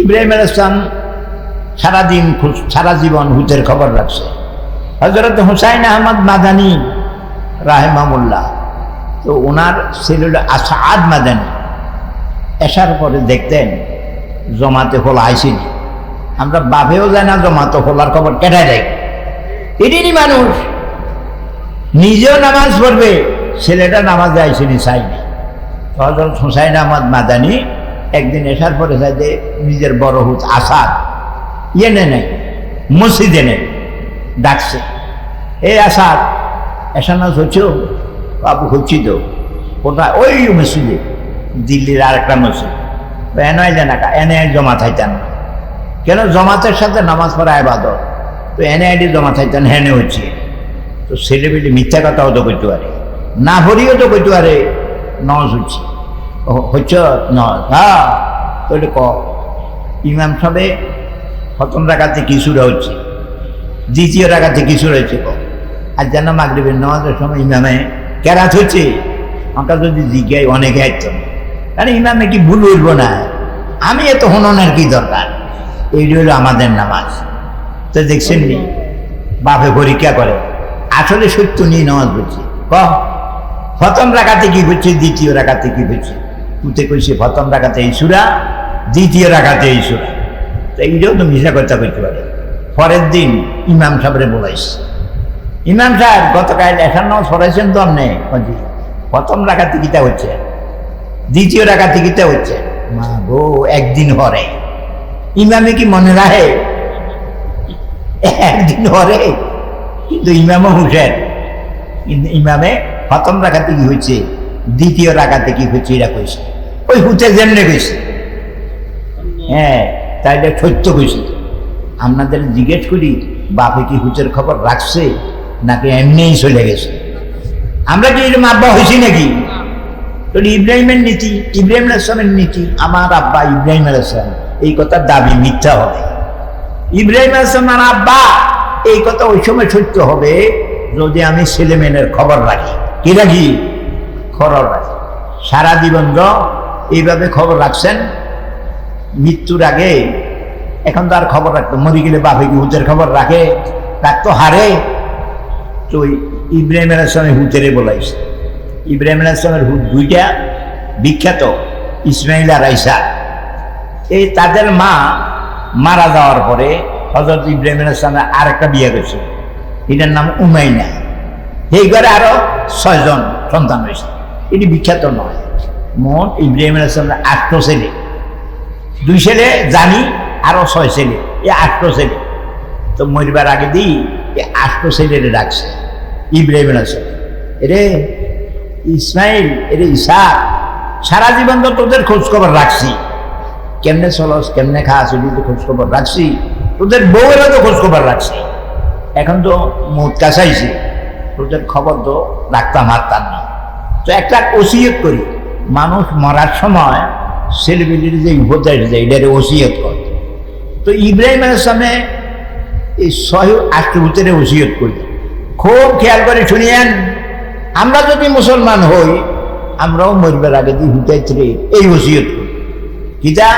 ইব্রাহিম আল ইসলাম সারাদিন সারা জীবন হুতের খবর রাখছে। হজরত হুসাইন আহমদ মাদানি রাহেমামুল্লাহ তো ওনার ছিল আসাদ মাদানি এসার পরে দেখতেন জমাতে হল আইসিনি। আমরা বাপেও যায় না জমাতে হলার খবর কেটে দেয়। এটিরই মানুষ নিজেও নামাজ পড়বে, ছেলেটা নামাজ আইসিনি, চাইনি। হজরত হুসাইন আহমদ মাদানি একদিন এসার পরে চাই যে নিজের বড় হুত আসাদ। ইয়ে নে নেই, মসজিদে নেই ডাকছে। এ আসাদ এসা নাচ হচ্ছ বাবু হচ্ছি তো, কোথায়? ওই মসজিদে, দিল্লির আর একটা মসজিদ এনে আইলে না এনে জমা থাইতেন কেন? জমাতের সাথে নামাজ পড়া আবাদত তো এনে আইডি জমা থাইতেন হেনে হচ্ছে। তো ছেলেবেলে মিথ্যা কথাও তো করতে পারে, না ভরিও তো করতে পারে নজ হচ্ছে। হচ্ছে নজ হ্যাঁ ক ইমাম সাহেবে, প্রথম রাখাতে কিছুরা হচ্ছে? দ্বিতীয় রাখাতে কিছু রয়েছে ক আর যেন মাগরিবের নামাজের সময় ইমামে কেরাত হচ্ছে। আমাকে যদি জিজ্ঞাই অনেকে আইত। কারণ ইমামে কি ভুল উঠব না? আমি এত হননের কি দরকার? এইটি হলো আমাদের নামাজ। তো দেখছেন নি? বাপে পরীক্ষা করে। আসলে সত্য নিয়ে নামাজ পড়ছে। ক প্রথম রাখাতে কি হচ্ছে, দ্বিতীয় রাখাতে কি হচ্ছে? তুতে কইছে, প্রথম রাখাতে এই সুরা, দ্বিতীয় রাখাতে এই সুরা। তো এইটাও তো মিশা কথা করতে পারে। পরের দিন ইমাম সাহেবরে বলাইছে। ইমাম সাহেব গতকাল এসার নামাজ পড়াইছেন তো আপনি? প্রথম রাখাতে কিটা হচ্ছে, দ্বিতীয় রাখাতে কিটা হচ্ছে। মা গো, একদিন হরে। ইমামে কি মনে রাখে? একদিন হরে। কিন্তু ইমামও হুসেন কিন্তু ইমামে প্রথম রাখাতে কি হয়েছে দ্বিতীয় রাগাতে কি এরা কইছে ওই হুতে যেমনে কইছে হ্যাঁ তাইলে সত্য কইছে। আপনাদের জিজ্ঞেস করি, বাপে কি হুচের খবর রাখছে, নাকি এমনিই চলে গেছে? আমরা কি এরকম আব্বা হয়েছি নাকি? তো ইব্রাহিমের নীতি, ইব্রাহিম আলাইসলামের নীতি, আমার আব্বা ইব্রাহিম আলাইসলাম এই কথার দাবি মিথ্যা হবে। ইব্রাহিম আসলামের আব্বা, এই কথা ওই সময় সত্য হবে, যদি আমি ছেলেমেয়ের খবর রাখি। কি রাখি? খবর রাখি সারা জীবন এইভাবে খবর রাখছেন। মৃত্যুর আগে এখন তো আর খবর রাখতো মরি গেলে বাপে কি হুতের খবর রাখে? রাখতো হারে। তো ইব্রাহিম আলাইসলামের হুতেরে বলাইছে ইব্রাহিম আলাইসলামের হুত দুইটা বিখ্যাত, ইসমাইল আর আইসা। এই তাদের মা মারা যাওয়ার পরে হজরত ইব্রাহিম ইসলামের আর একটা বিয়ে গেছে এটার নাম উমাইনা। এই ঘরে আরও ছয়জন সন্তান হয়েছে এটি বিখ্যাত নয়। মোট ইব্রাহিম ইসলামের আটটো ছেলে। দুই ছেলে, জানি আরও ছয় ছেলে। এই আটটো ছেলে। তো মরিবার আগে দিই এই আটটো ছেলেরে ডাকছে ইব্রাহিম ইসলাম এরে, ইসমাইল, এরে ঈশা সারা জীবন তো তোদের খোঁজ খবর রাখছি। কেমনে চলস, কেমনে খাস এটি তো খোঁজ খবর রাখছি। তোদের বউয়েরও তো খোঁজ খবর রাখছি। এখন তো মুখ কাছাইছি। তোদের খবর তো রাখতাম হারতাম না। তো একটা ওসিয়ত করি। মানুষ মরার সময় ছেলেপিলির যে উপদেশ দেয় এটারে ওসিয়ত কর। তো ইব্রাহিম আলাইসলামে এই সহ আষ্টভূতের ওসিয়ত করি। খুব খেয়াল করে শুনিয়েন, আমরা যদি মুসলমান হই, আমরাও মরবার আগে দিয়ে হুটাইতে এই ওসিয়ত করি। কিতা?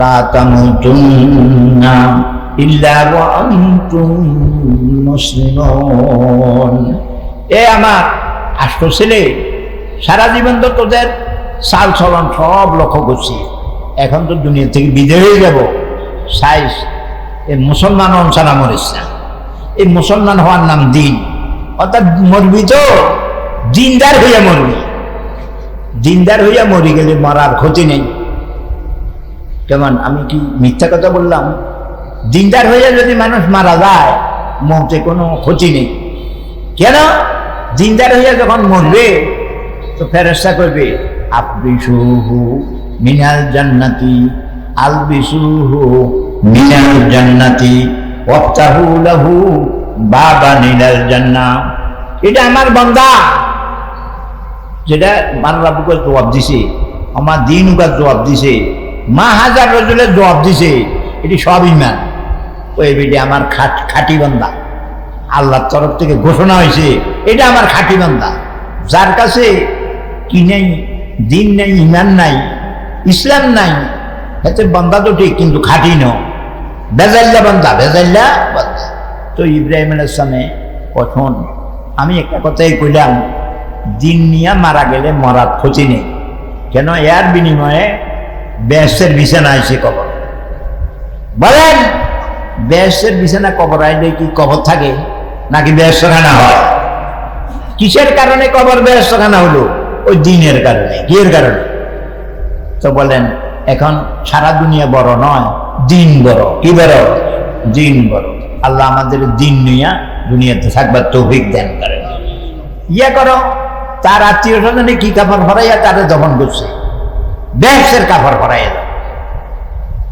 লা তামুতুন্না ইল্লা ওয়া মুসলিমুন। এ আমার আষ্ট ছেলে সারা জীবন তো তোদের চাল চলন সব লক্ষ্য করছি। এখন তো দুনিয়া থেকে বিদায় হয়ে যাব। সাইজ এই মুসলমান অনসারা মরিস না। এই মুসলমান হওয়ার নাম দিন। অর্থাৎ মরবি তো, দিনদার হইয়া মরবি। দিনদার হইয়া মরি গেলে মরার ক্ষতি নেই। কেমন? আমি কি মিথ্যা কথা বললাম? দিনদার হইয়া যদি মানুষ মারা যায় মৌতে কোনো ক্ষতি নেই। কেন? দিনদার হইয়া যখন মরবে তো ফেরস্তা করবে আফবিসুহু মিনাল জান্নাতি, আলবিসুহু মিনাল জান্নাতি, ওয়াফতাহু লাহু বাবা নিলাল জান্নাহ। এটা আমার বান্দা। যেটা মানবাবুকে জবাব দিছে, আমার দিন উকার জবাব দিছে, মা হাজার রজুলের জবাব দিছে, এটি সব ইমান ওই বেটি আমার খাট খাটি বান্দা। আল্লাহর তরফ থেকে ঘোষণা হয়েছে, এটা আমার খাটি বান্দা। যার কাছে কি নেই, দিন নেই, ইমান নাই, ইসলাম নাই, এতে বন্দা তো ঠিক, কিন্তু খাটি ন। বেজাল্লা বন্দা বেজাল্লা বন্দা। তো ইব্রাহিম আলাইসলামে কখন আমি একটা কথাই কইলাম, দিন নিয়ে মারা গেলে মরার ক্ষতি নেই। কেন? এর বিনিময়ে ব্যাসের বিছানা আইসে কবর। বলেন ব্যাসের বিছানা কবর আইলে কি কবর থাকে, নাকি ব্যস্তখানা হয়? কিসের কারণে কবর ব্যস্তখানা হলো? ওই দিনের কারণে কিয়ের কারণে। তো বলেন, এখন সারা দুনিয়া বড় নয়, দিন বড়। কি বড়? দিন বড়। আল্লাহ আমাদের দিন নিয়া দুনিয়াতে থাকবার তৌফিক দেন করেন। ইয়ে করো, তার আত্মীয় স্বজনে কি কাপড় ভরাইয়া তারে দমন করছে? বেহেসের কাপড় ভরাইয়া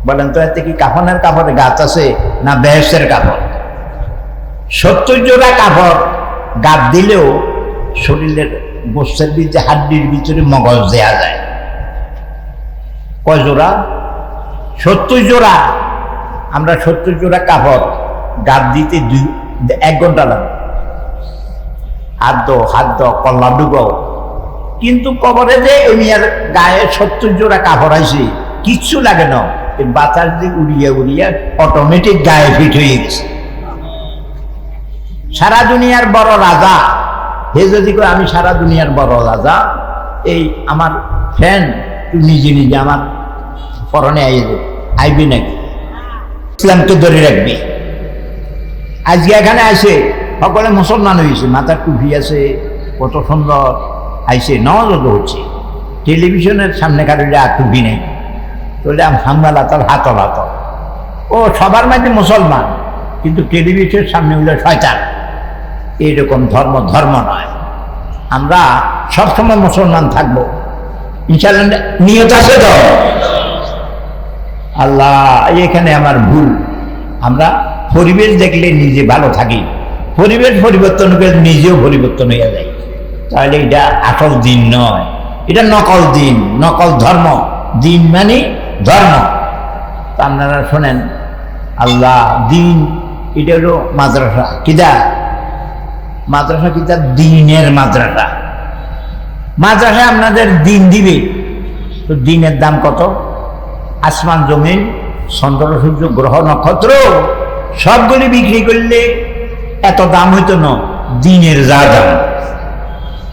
বলেন তো, এতে কি কাফনের কাপড়ে গাছ আছে না বেহেসের কাপড় সত্তর জোড়া কাপড় গাত দিলেও শরীরের গোস্তের ভিতরে, হাড্ডির ভিতরে মগজ দেয়া যায়। কয় জোড়া? সত্তর জোড়া। আমরা সত্তর জোড়া কাপড় গাত দিতে দুই এক ঘণ্টা লাগে। হাত দো হাত দো কল্লা ডুবাও। কিন্তু কবরে যে এমনি আর গায়ে সত্তর জোড়া কাপড় আইছে, কিচ্ছু লাগে না। বাতাস দিয়ে উড়িয়ে উড়িয়ে অটোমেটিক গায়ে ফিট হয়ে গেছে। সারা দুনিয়ার বড় রাজা হে যদি কয়, আমি সারা দুনিয়ার বড় রাজা, এই আমার ফ্যান নিজে নিজে আমার পরনে আইয়ে দে, আইবি নাকি? ইসলামকে ধরে রাখবি। আজকে এখানে আসে, সকলে মুসলমান হয়েছে মাথার টুপি আছে, কত সুন্দর আইসে নজর হচ্ছে টেলিভিশনের সামনে কারোর আর টুপি নেই তাহলে আমি সামলা তার হাতল হাতল ও সবার মাঝে মুসলমান, কিন্তু টেলিভিশনের সামনে হইলে শয়তান। এইরকম ধর্ম ধর্ম নয়। আমরা সবসময় মুসলমান থাকব। ইনশাল্লাহ নিয়ত আছে তো? আল্লাহ এখানে আমার ভুল। আমরা পরিবেশ দেখলে নিজে ভালো থাকি। পরিবেশ পরিবর্তন করে নিজেও পরিবর্তন হয়ে যায়। তাহলে এটা আসল দিন নয়। এটা নকল দিন, নকল ধর্ম। দিন মানে ধর্ম। আপনারা শোনেন, আল্লাহ দিন, এটা হলো মাদ্রাসা কিদা মাদ্রাসা কিতাব দিনের মাদ্রাসা? মাদ্রাসায় আপনাদের দিন দিবে। তো দিনের দাম কত? আসমান জমিন, চন্দ্র, সূর্য, গ্রহ, নক্ষত্র, সবগুলি বিক্রি করলে এত দাম হইতো না, দিনের যা দাম।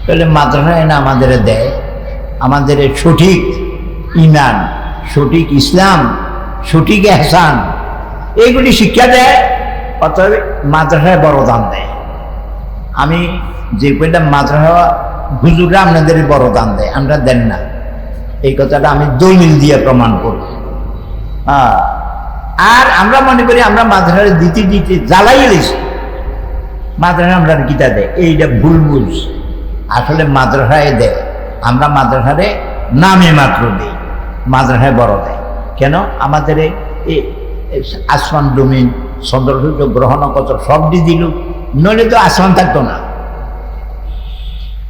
তাহলে মাদ্রাসায় না আমাদের দেয়। আমাদের সঠিক ইমান, সঠিক ইসলাম, সঠিক এহসান, এইগুলি শিক্ষা দেয়, অতএব মাদ্রাসায় বড় দাম দেয়। আমি যে কইলাম মাদ্রাসা হুজুররা আপনাদের বড় দান দেয়, আমরা দেন না। এই কথাটা আমি দলিল দিয়ে প্রমাণ করব। হ্যাঁ আর আমরা মনে করি আমরা মাদ্রাসায় দিতে দিতে জ্বালাই দিছি। মাদ্রাসা আমরা গীতা দেয় এইটা ভুল বুঝ। আসলে মাদ্রাসায় দেয়, আমরা মাদ্রাসারে নামে মাত্র দিই মাদ্রাসায় বড় দেয় কেন? আমাদের আসমান ডোমিন চন্দ্র সূর্য গ্রহ নক্ষত্র সব দিয়ে দিল নইলে তো আসমান থাকতো না।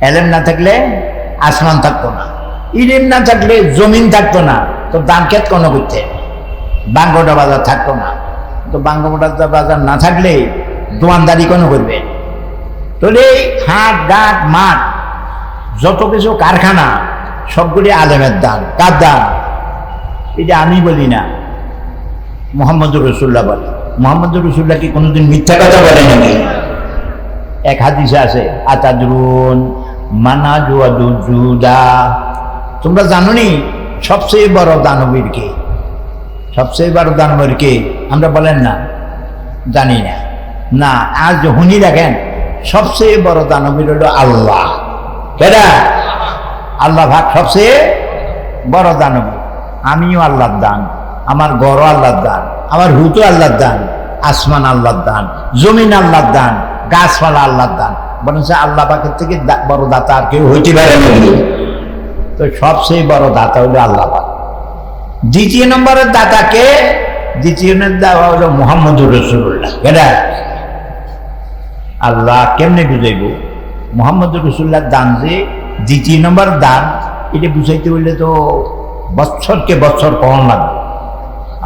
এলেম না থাকলে আসমান থাকতো না। ইলেম না থাকলে জমিন থাকতো না। তো দাম খেত কোনো করতে। বাঙ্গটা বাজার থাকতো না। তো বাঙ্গটা বাজার না থাকলে দোয়ানদারি কোনো করবে। তাহলে হাট ডাট মাঠ, যত কিছু কারখানা, সবগুলি আলেমের দান। কার দান? এটা আমি বলি না, মোহাম্মদুর রসুল্লাহ বলে। মোহাম্মদুর রসুল্লাহ কি কোনোদিন মিথ্যা কথা বলে নাকি? এক হাদিসে আছে আতাদুন মানা জুদা তোমরা জানো নি সবচেয়ে বড় দানবীর কে? সবচেয়ে বড় দানবীর কে? আমরা বলেন না, জানি না। না, আজ হুনি দেখেন, সবচেয়ে বড় দানবীর হলো আল্লাহ। কেডা? আল্লাহ ভাগ সবচেয়ে বড় দানবী আমিও আল্লাহর দান। আমার গড় আল্লাহর দান, আমার হুতু আল্লাহর দান, আসমান আল্লাহর দান, জমিন আল্লাহর দান, গাছপালা আল্লাহর দান। বরং আল্লাহ পাকের থেকে বড় দাতা আর কেউ হইতে পারে তো সবচেয়ে বড় দাতা হলো আল্লাহ পাক। দ্বিতীয় নম্বরের দাতাকে দ্বিতীয় দাতা হলো মোহাম্মদুর রসুল্লাহ কেডা আল্লাহ কেমনে বুঝাইব? মোহাম্মদ রসুল্লাহ দান যে দ্বিতীয় নম্বর দান, এটা বুঝাইতে হইলে তো বছরকে বছর কম লাগবে।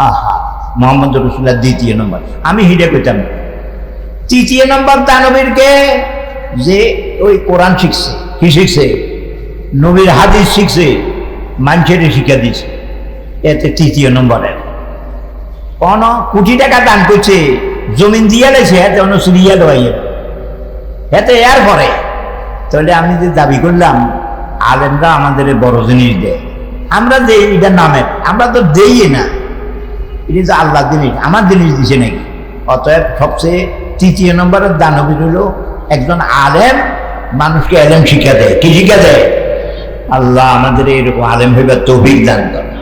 আহা, মোহাম্মদ রসুল্লাহ দ্বিতীয় নম্বর। আমি হিডে পেতাম তৃতীয় নম্বর দানবীরকে যে ওই কোরআন শিখছে, কি শিখছে? নবীর হাদিস শিখছে মানুষের শিক্ষা দিচ্ছে এতে তৃতীয় নম্বরের। কোন কোটি টাকা দান করছে, জমিন দিয়া লেছে হাতে অন্য সিরিয়া দেওয়াই এতে এর পরে, তাহলে আমি যে দাবি করলাম, আলেমরা আমাদের বড় জিনিস দেয়। আমরা যে এটা নামের। আমরা তো দেই না। এটা যে আল্লাহ জিনিস, আমার জিনিস দিছে নাকি? অতএব সবচেয়ে তৃতীয় নম্বরের দানবীর হল একজন আলেম, মানুষকে আলেম শিক্ষা দেয়। কি শিক্ষা দেয়? আল্লাহ আমাদের এরকম আলেম ভেবে তৌফিক দান করে।